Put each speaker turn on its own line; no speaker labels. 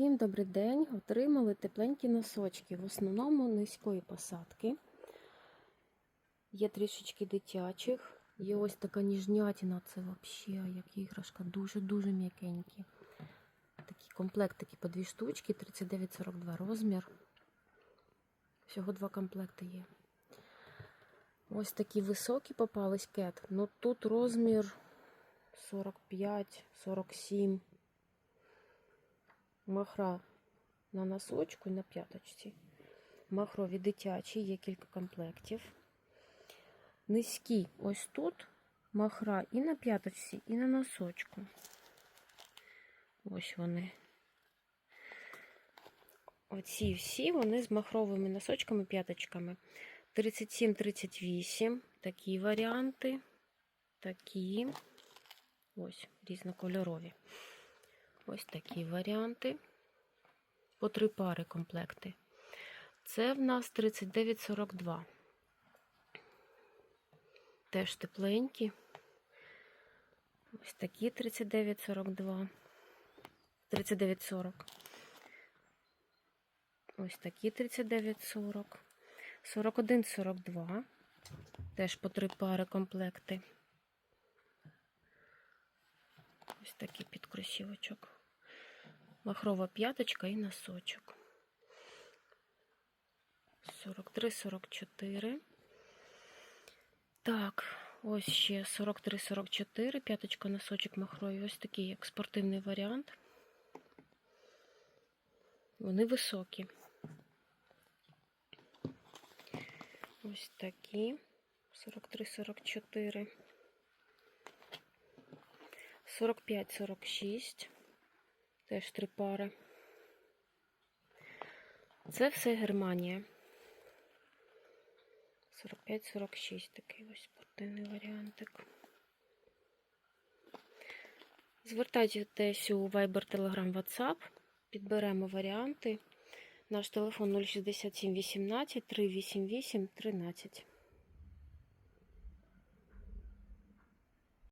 Всім добрий день! Отримали тепленькі носочки, в основному низької посадки. Є трішечки дитячих. Є ось така ніжнятина, це взагалі як іграшка, дуже-дуже м'якенькі. Такі комплектики по дві штучки, 39,42 розмір. Всього два комплекти є. Ось такі високі попались кет. Ну тут розмір 45-47. Махра на носочку і на п'яточці. Махрові дитячі, є кілька комплектів. Низькі ось тут махра і на п'яточці, і на носочку. Ось вони. Оці всі вони з махровими носочками, п'яточками. 37-38. Такі варіанти. Такі. Ось, різнокольорові. Ось такі варіанти. По три пари комплекти. Це в нас 39,42. Теж тепленькі. Ось такі 39,42. 39,40. Ось такі 39,40. 41,42. Теж по три пари комплекти. Ось такий підкросівочок. Махрова п'яточка і носочок. 43-44. Так, ось ще 43-44, п'яточка, носочок махровий. Ось такий як спортивний варіант. Вони високі. Ось такі. 43-44. 45-46. Теж три пари. Це все Германія. 45-46 такий ось спортивний варіантик. Звертайтесь у Viber, Telegram, WhatsApp. Підберемо варіанти. Наш телефон 067 18 388 13.